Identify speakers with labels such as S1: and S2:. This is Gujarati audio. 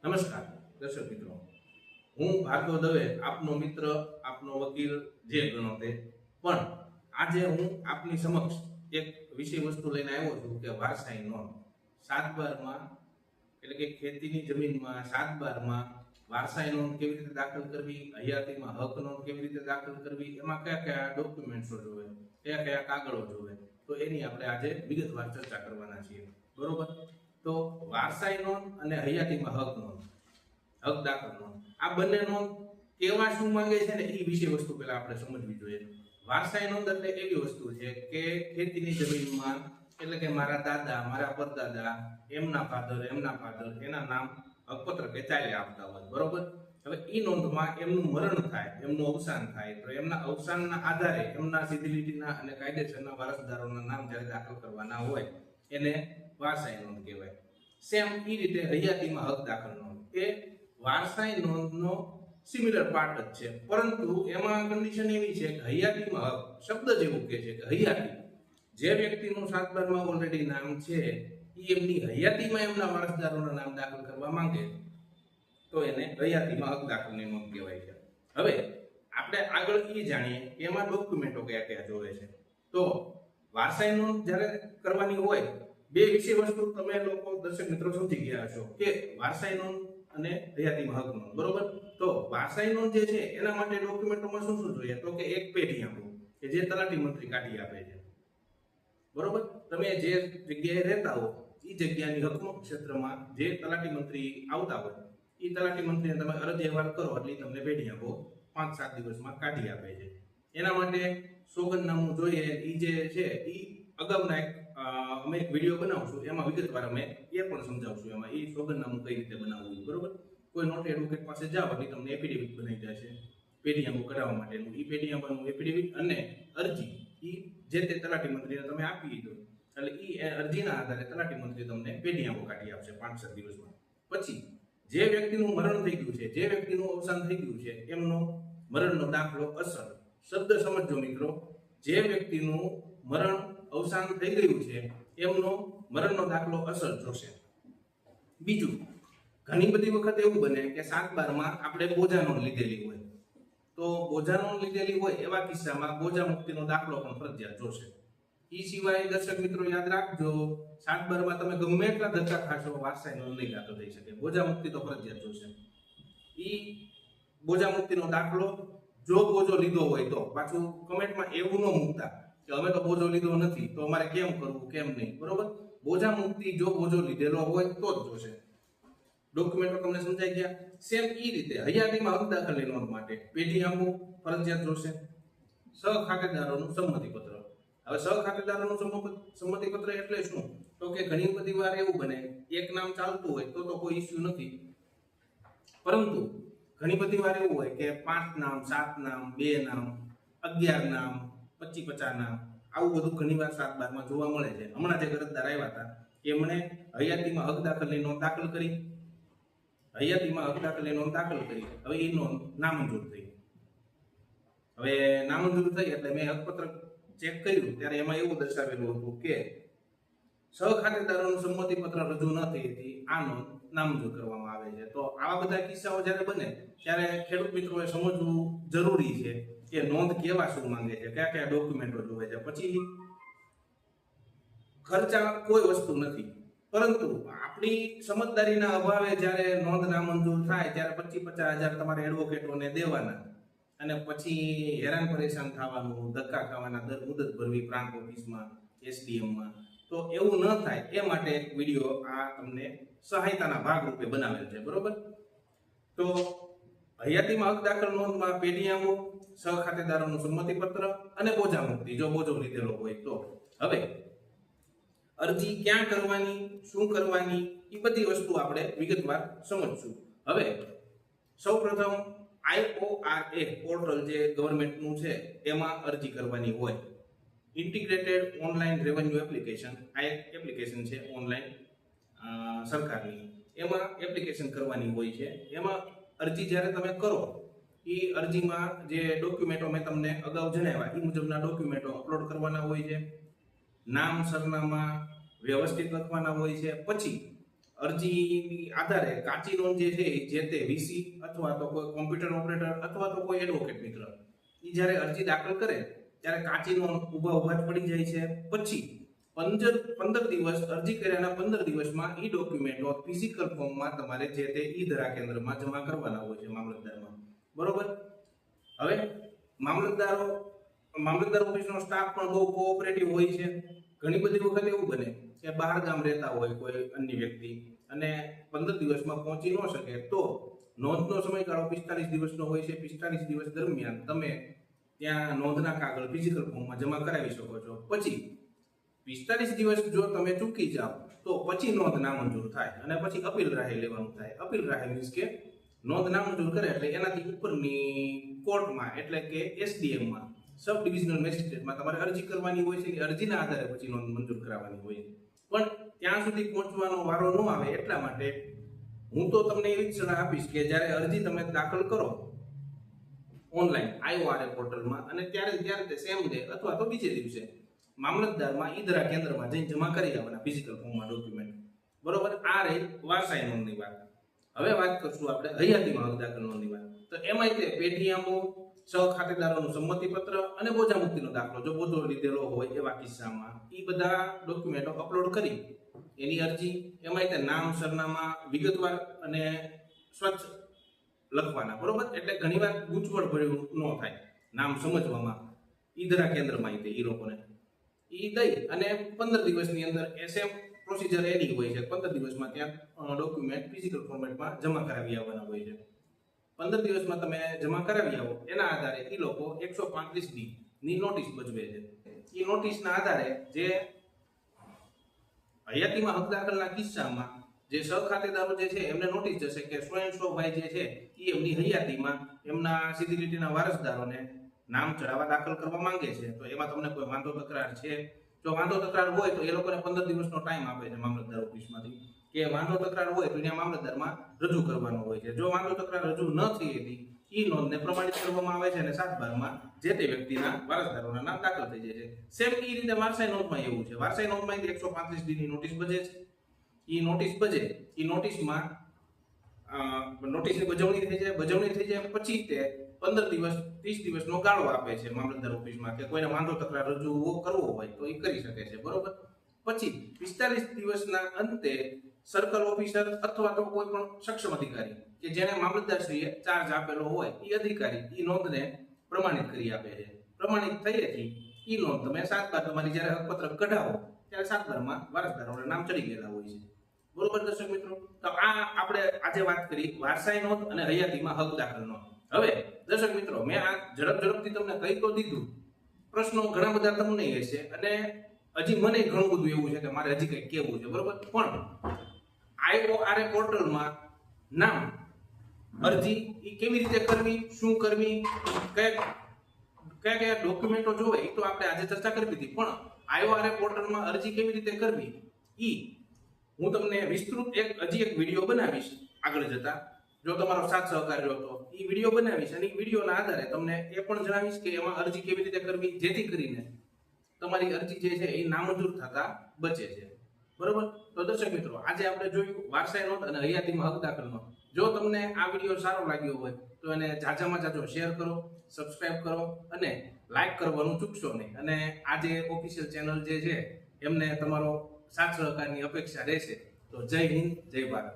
S1: નમસ્કાર, દર્શક મિત્રો. હું ભાર્ગવ દવે, આપનો મિત્ર, આપનો વકીલ, જે ગણો તે. પણ આજે હું આપની સમક્ષ એક વિષય વસ્તુ લઈને આવ્યો છું કે વારસાઈ નોંધ. સાત બારમાં, એટલે કે ખેતીની જમીનમાં સાત બારમાં વારસાઈ નોંધ કેવી રીતે દાખલ કરવી, હયાતીમાં હક નોંધ કેવી રીતે દાખલ કરવી, એમાં કયા કયા ડોક્યુમેન્ટ્સો જોવે, કયા કયા કાગળો જોવે, તો એની આપણે આજે વિગતવાર ચર્ચા કરવાના છીએ. બરોબર? તો વારસાઈ નોંધ અને હયાતીમાં હક નોંધ, હક દાખલ નોંધ. આ બંને નોંધ કેવા શું માંગે છે ને એ વિશે વસ્તુ પહેલા આપણે સમજવી જોઈએ. વારસાઈ નોંધ એટલે એવી વસ્તુ છે કે ખેતીની જમીનમાં, એટલે કે મારા દાદા, મારા પરદાદા, એમના ફાધર એમના ફાધર એના નામ હકપત્ર કે ચાલે આપતા હોય, બરોબર? હવે એ નોંધમાં એમનું મરણ થાય, એમનું અવસાન થાય, તો એમના અવસાનના આધારે એમના સીધી લીટીના અને કાયદેસરના વારસદારોના નામ જ્યારે દાખલ કરવાના હોય એને વારસાઈ નોંધ કહેવાય. સેમ એ રીતે હયાતીમાં હક દાખલ નોંધ. એ વારસાઈ નોંધનો સિમિલર પાર્ટ જ છે. પરંતુ એમાં કન્ડિશન એવી છે કે હયાતીમાં હક શબ્દ જ એવું કહે છે કે હયાતી. જે વ્યક્તિનું સાત બારમાં ઓલરેડી નામ છે એ એમની હયાતીમાં એમના વારસદારોના નામ દાખલ કરવા માંગે તો એને હયાતીમાં હક દાખલની નોંધ કહેવાય છે. હવે આપણે આગળ એ જાણીએ કે એમાં ડોક્યુમેન્ટો કયા કયા જોવે છે. તો વારસાઈ નોંધ જ્યારે કરવાની હોય બે વિષય વસ્તુ તમે લોકો દર્શક મિત્રો સમજી ગયા હશો કે વારસાઈ નોંધ અને હયાતી હક નોંધ, બરોબર? તો વારસાઈ નોંધ જે છે, એના માટે ડોક્યુમેન્ટોમાં શું શું જોઈએ? તો કે એક પેઢી આપો કે જે તલાટી મંત્રી કાઢી આપે છે. બરોબર? તમે જે જગ્યાએ રહેતા હો એ જગ્યાની હકનો ક્ષેત્રમાં જે તલાટી મંત્રી આવતા હોય એ તલાટી મંત્રીને તમે અરજી અહેવાલ કરો એટલે તમને પેઢી આપો, પાંચ સાત દિવસમાં કાઢી આપે છે. એના માટે સોગંદનામું જોઈએ એ જે છે એ અગાઉના એક અમે એક વીડિયો બનાવશું એમાં વિગતવાર અમે એ પણ સમજાવશું એમાં એ સોગંદનામું કઈ રીતે બનાવવું બરોબર? કોઈ નોટ એડવોકેટ પાસે જાઓ એટલે તમને એફિડેવિટ બનાવી જશે પેઢીયામું કરાવવા માટેનું. એ પેઢીયામાનું એફિડેવિટ અને અરજી એ જે તે તલાટી મંત્રીને તમે આપી દો એટલે એ અરજીના આધારે તલાટી મંત્રી તમને પેઢીયામો કાઢી આપશે પાંચ સાત દિવસમાં. પછી, જે વ્યક્તિનું મરણ થઈ ગયું છે, જે વ્યક્તિનું અવસાન થઈ ગયું છે, એમનો મરણનો દાખલો અસર શબ્દ સમજજો મિત્રો. જે વ્યક્તિનું મરણ અવસાન થઈ ગયું છે, એમનો મરણનો દાખલો અસર જોશે. બીજું, ઘણી બધી વખત એવું બને કે સાત બારમાં આપણે બોજાનો લીધેલી હોય. તો બોજાનો લીધેલી હોય એવા કિસ્સામાં બોજા મુક્તિનો દાખલો પણ ફરજિયાત જોશે. એ સિવાય દર્શક મિત્રો યાદ રાખજો સાત બારમાં તમે ગમે એટલા ધક્કા ખાશો વારસાઈ નોંધ નહીં લાગતો થઈ શકે. બોજા મુક્તિ તો ફરજિયાત જોશે. ઈ બોજા મુક્તિનો દાખલો, જો બોજો લીધો હોય તો. પાછું કમેન્ટમાં એવું ન મૂકતા. કે અમે તો બોજો લીધો નથી, તો અમારે કેમ કરવું, કેમ નહીં? બરોબર? બોજા મુક્તિ જો બોજો લીધેલો હોય તો જ જોશે. ડોક્યુમેન્ટો તમને સમજાઈ ગયા. સેમ એ રીતે હયાતીમાં હક દાખલ નોંધ માટે પેઢી આંબુ ફરજિયાત જોશે. સહ ખાતેદારોનું સંમતિપત્ર. હવે સહ ખાતેદારોનું સંમત- સંમતિપત્ર એટલે શું? તો કે ઘણી બધી વાર એવું બને, એક નામ ચાલતું હોય તો તો કોઈ ઇસ્યુ નથી. પરંતુ ઘણી બધી વાર એવું હોય કે પાંચ નામ, સાત નામ, બે નામ, અગિયાર નામ પચી પચાસ નામ આવું બધું ઘણીવાર સાત બારમાં જોવા મળે છે. હમણાં જે અરજદાર આવ્યા હતા એમણે હયાતીમાં હક દાખલની નોંધ દાખલ કરી. હયાતીમાં હક દાખલની નોંધ દાખલ કરી. હવે એ નોંધ નામંજૂર થઈ. હવે નામંજૂર થઈ એટલે મેં હકપત્ર ચેક કર્યું, ત્યારે એમાં એવું દર્શાવેલું હતું કે સહ સંમતિ સંમતિપત્ર રજૂ ન થઈ હતી, આ નોંધ નામંજૂર કરવામાં આવે છે. તો આવા બધા કિસ્સાઓ જ્યારે બને, ત્યારે ખેડૂત મિત્રોએ સમજવું જરૂરી છે. કે નોંધ કેવા શું માંગે છે? કયા કયા ડોક્યુમેન્ટો જોવે છે? પછી ખર્ચા કોઈ વસ્તુ નથી. પરંતુ આપણી સમજદારીના અભાવે જ્યારે નોંધ નામંજૂર થાય, ત્યારે પચીસ પચાસ હજાર તમારે એડવોકેટોને દેવાના. અને પછી હેરાન પરેશાન થવાનું, ધક્કા ખાવાના, દર મુદત ભરવી પ્રાંત ઓફિસમાં એસડીએમમાં તો એવું ન થાય. એ માટે એક વીડિયો આ તમને સહાયતાના ભાગરૂપે બનાવેલ છે. બરોબર? તો હયાતીમાં હક દાખલ નોંધમાં પેઢીયામો સહ ખાતેદારોનું સંમતિપત્ર અને બોજા મુક્તિ, જો બોજો લીધેલો હોય તો. હવે, અરજી ક્યાં કરવાની, શું કરવાની, એ બધી વસ્તુ આપણે વિગતવાર સમજશું. હવે, સૌપ્રથમ આઈઓઆરએ પોર્ટલ જે ગવર્મેન્ટનું છે, એમાં અરજી કરવાની હોય. ઇન્ટિગ્રેટેડ ઓનલાઈન રેવન્યુ એપ્લિકેશન, આ એક એપ્લિકેશન છે ઓનલાઈન સરકારની. એમાં એપ્લિકેશન કરવાની હોય છે. એમાં અરજી જ્યારે તમે કરો, એ અરજીમાં જે ડોક્યુમેન્ટો મેં તમને અગાઉ જણાવ્યા, એ મુજબના ડોક્યુમેન્ટો અપલોડ કરવાના હોય છે, નામ, સરનામા વ્યવસ્થિત લખવાના હોય છે, પછી અરજીની આધારે કાચી નોંધ જે છે જે તે વીસી અથવા તો કોઈ કોમ્પ્યુટર ઓપરેટર અથવા તો કોઈ એડવોકેટ મિત્ર, એ જ્યારે અરજી દાખલ કરે, ત્યારે કાચી નોંધ ઊભા ઊભા જ પડી જાય છે. પછી પંદર પંદર દિવસ, અરજી કર્યાના પંદર દિવસમાં ઈ ડોક્યુમેન્ટો ફિઝિકલ ફોર્મમાં તમારે જે તે ઈ ધરા કેન્દ્રમાં જમા કરવાના હોય છે મામલતદારમાં. બરોબર? હવે મામલતદારો, મામલતદાર ઓફિસનો સ્ટાફ પણ બહુ કોઓપરેટિવ હોય છે. ઘણી બધી વખત એવું બને કે બહાર ગામ રહેતા હોય કોઈ અન્ય વ્યક્તિ અને પંદર દિવસમાં પહોંચી ન શકે તો નોંધનો સમયગાળો પિસ્તાલીસ દિવસનો હોય છે. પિસ્તાલીસ દિવસ દરમિયાન તમે ત્યાં નોંધના કાગળ ફિઝિકલ ફોર્મમાં જમા કરાવી શકો છો. પછી પિસ્તાલીસ દિવસ જો તમે ચૂકી જાઓ, તો પછી નોંધ નામંજૂર થાય અને પછી અપીલ રાહે લેવાનું થાય. અપીલ રાહે મીન્સ કે નોંધ નામંજૂર કરે એટલે એનાથી ઉપરની કોર્ટમાં, એટલે કે એસડીએમમાં સબ ડિવિઝનલ મેજિસ્ટ્રેટમાં તમારે અરજી કરવાની હોય છે કે અરજીના આધારે પછી નોંધ મંજૂર કરાવવાની હોય. પણ ત્યાં સુધી પહોંચવાનો વારો ન આવે એટલા માટે હું તો તમને એવી સલાહ આપીશ કે જ્યારે અરજી તમે દાખલ કરો ઓનલાઈન આઈઓઆરએ પોર્ટલમાં, અને ત્યારે ત્યારે તે સેમ ડે અથવા તો બીજે દિવસે મામલતદારમાં ઈદરા કેન્દ્રમાં જઈને જમા કરી આવવાના ફિઝિકલ ફોર્મમાં ડોક્યુમેન્ટ બરોબર? આ રહી વારસાઈ નોંધની વાત. હવે વાત કરશું આપણે હયાતીમાં હક દાખલ નોંધની વાત. તો એમાંય તે પેટીએમઓ સહ ખાતેદારોનું સંમતિપત્ર અને બોજા દાખલો. જો બોજો લીધેલો હોય એવા કિસ્સામાં એ બધા ડોક્યુમેન્ટો અપલોડ કરી. એની અરજી એમાંય તે નામ, સરનામા, વિગતવાર અને સ્વચ્છ લખવાના. બરોબર? એટલે ઘણીવાર ગૂંચવણ ભર્યું ન થાય. નામ સમજવામાં ઈદરા કેન્દ્રમાં તે એ લોકોને ઈ દઈ અને પંદર દિવસની અંદર એસએમ પ્રોસિજર એની હોય છે. પંદર દિવસમાં ત્યાં ડોક્યુમેન્ટ ફિઝિકલ ફોર્મેટમાં જમા કરાવી આવવાના હોય છે. પંદર દિવસમાં તમે જમા કરાવી આવો, એના આધારે એ લોકો એકસો પાંત્રીસની નોટિસ ભજવે છે. એ નોટિસના આધારે જે હયાતીમાં હક દાખલના કિસ્સામાં જે સહખાતેદારો જે છે, એમને નોટિસ જશે કે સ્વયં ભાઈ જે છે એ એમની હયાતીમાં એમના સીધી લીટીના વારસદારોને નામ ચડાવવા દાખલ કરવા માંગે છે, તો એમાં તમને કોઈ વાંધો તકરાર છે? જો વાંધો તકરાર હોય તો એ લોકોને પંદર દિવસનો ટાઈમ આપે છે મામલતદાર ઓફિસમાંથી. કે વાંધો તકરાર હોય તો એના મામલતદારમાં રજૂ કરવાનો હોય છે. જો વાંધો તકરાર રજૂ ન થઈ હતી એ નોંધને પ્રમાણિત કરવામાં આવે છે અને સાત બારમાં જે તે વ્યક્તિના વારસદારોના નામ દાખલ થઈ જાય છે. સેમ એ રીતે વારસાઈ નોંધમાં એવું છે. વારસાઈ નોંધમાં એકસો પાંત્રીસ ડીની નોટિસ બજે છે. એ નોટિસ બજે એ નોટિસમાં નોટિસની બજવણી થઈ જાય. બજવણી થઈ જાય પછી તે પંદર દિવસ, ત્રીસ દિવસનો ગાળો આપે છે મામલતદાર ઓફિસમાં કે કોઈને વાંધો, તકરાર રજૂ કરવો હોય તો એ કરી શકે છે, બરોબર? પછી પિસ્તાલીસ દિવસના અંતે સર્કલ ઓફિસર અથવા તો કોઈ પણ સક્ષમ અધિકારી કે જેને મામલતદારશ્રીએ ચાર્જ આપેલો હોય એ અધિકારી એ નોંધને પ્રમાણિત કરી આપે છે. પ્રમાણિત થયેથી એ નોંધ તમે સાત બાર તમારી જ્યારે હકપત્ર કઢાવો, ત્યારે સાત બારમાં વારસદારોના નામ ચડી ગયેલા હોય છે. બરોબર દર્શક મિત્રો? તો આ આપણે આજે વાત કરી વારસાઈ નોંધ અને હયાતીમાં હક દાખલ નોંધ. હવે, દર્શક મિત્રો, મેં આ ઝડપ ઝડપથી તમને કહી તો દીધું. પ્રશ્નો ઘણા બધા તમને હશે અને હજી મને ઘણું બધું એવું છે કે મારે હજી કંઈક કહેવું છે, બરોબર? પણ આઈઓઆરએ પોર્ટલમાં નામ, અરજી એ કેવી રીતે કરવી, શું કરવી, કયા કયા કયા ડોક્યુમેન્ટો જોવે એ તો આપણે આજે ચર્ચા કરી દીધી પણ આઈઓઆરએ પોર્ટલમાં અરજી કેવી રીતે કરવી, ઈ હું તમને વિસ્તૃત એક, હજી એક વીડિયો બનાવીશ આગળ જતા. જો તમારો સાથ સહકાર રહ્યો તો એ વીડિયો બનાવીશ અને એ વિડીયોના આધારે તમને એ પણ જણાવીશ કે એમાં અરજી કેવી રીતે કરવી, જેથી કરીને તમારી અરજી જે છે એ નામંજૂર થતા બચે છે. બરોબર? તો દર્શક મિત્રો, આજે આપણે જોયું વારસાઈ નોટ અને હયાતીમાં હક દાખલ નોંધ જો તમને આ વીડિયો સારો લાગ્યો હોય તો એને જાજામાં જાજો શેર કરો, સબસ્ક્રાઇબ કરો અને લાઈક કરવાનું ચૂકશો નહીં. અને આ જે ઓફિશિયલ ચેનલ જે છે, એમને તમારો સાથ સહકારની અપેક્ષા રહેશે. તો જય હિન્દ, જય ભારત.